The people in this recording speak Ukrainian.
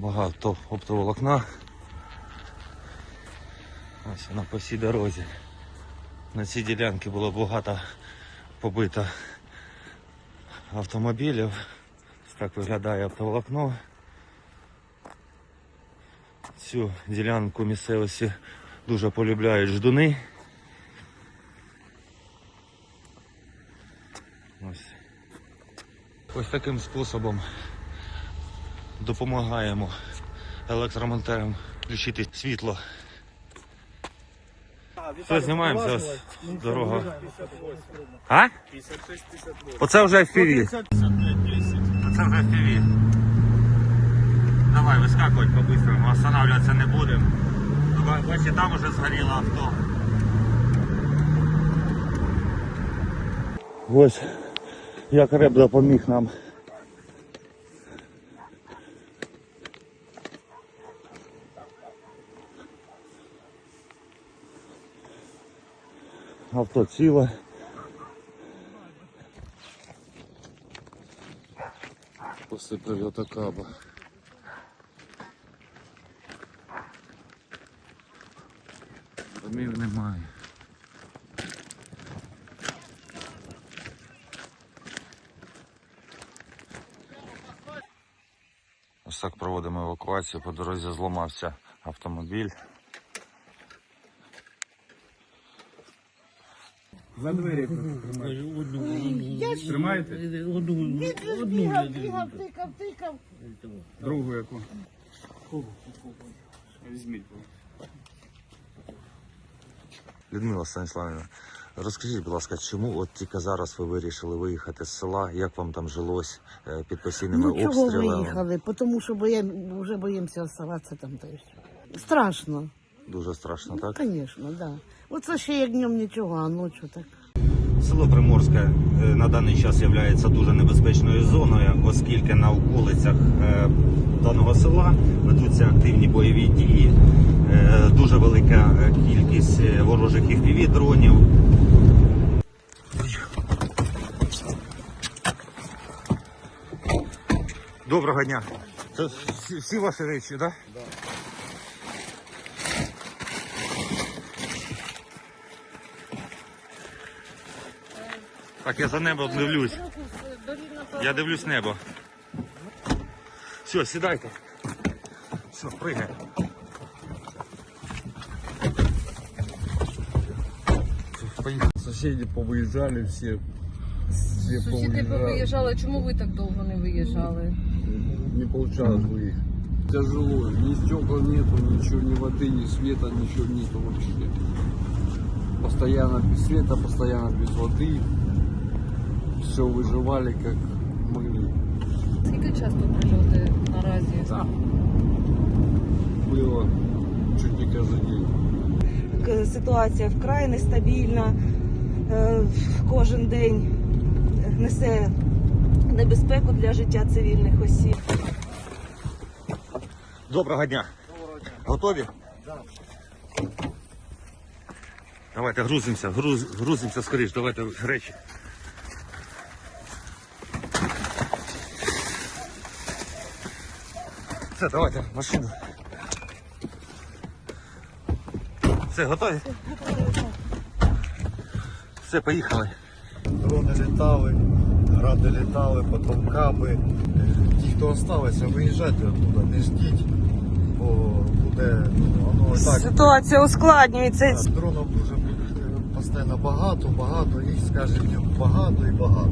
багато оптоволокна. Ось вона по всій дорозі. На цій ділянці було багато побито автомобілів. Так виглядає оптоволокно. Цю ділянку місцевості дуже полюбляють ждуни. Ось. Ось таким способом допомагаємо електромонтерам включити світло. Все, знімаємося. Ось дорога. А? Оце вже FPV. Оце вже FPV. Давай, вискакувати по-быстрому, останавливатися не будемо. Бачите, там уже згоріло авто. Ось як реп допоміг нам. Авто ціле. Після прильоту каба. Домів немає. Ось так проводимо евакуацію. По дорозі зламався автомобіль. За двері тримаєте. Тримаєте? Бігав, бігав, тикав, тикав. Другу яку? Візьміть. Людмила Станіславівна, розкажіть, будь ласка, чому от тільки зараз ви вирішили виїхати з села? Як вам там жилось е, під постійними Ну чого обстрілами? виїхали? Тому що боєм, вже боїмося оставатися там. Та. Страшно. Дуже страшно, так? Звісно, так. Да. Оце ще як днем нічого, а ночі так. Село Приморське е, на даний час є дуже небезпечною зоною, оскільки на околицях е, даного села ведуться активні бойові дії. Е, Дуже велика кількість ворожих fpv дронів. Доброго дня. Це всі, всі ваші речі, так? Да? Так, я за небо дивлюсь. Я дивлюсь небо. Все, сідайте. Все, пригай. Поїхали. Соседи повиїжджали всі. Всі Сусіди повиїжджали, чому ви так довго не виїжджали? Не получалось выехать. Тяжело. Ни стекол нету, ничего, ни воды, ни света, ничего нету вообще. Постоянно без света, постоянно без воды. Все выживали как могли. Скільки часто прильоти наразі? Да. Было чуть не каждый день. К- Ситуація вкрай нестабільна. Е, Кожен день несе небезпеку для життя цивільних осіб. Доброго дня. Готові? Так. Давайте грузимося, груз, грузимося скоріш, давайте речі. Все, давайте, машину. Все, готові? Все, поїхали. Дрони літали, гради літали, потім каби. Ті, хто залишилися, виїжджайте оттуда, не ждіть, бо буде ну, воно і так. Ситуація ускладнюється. Дронів дуже буде постійно багато, багато, їх з багато і багато.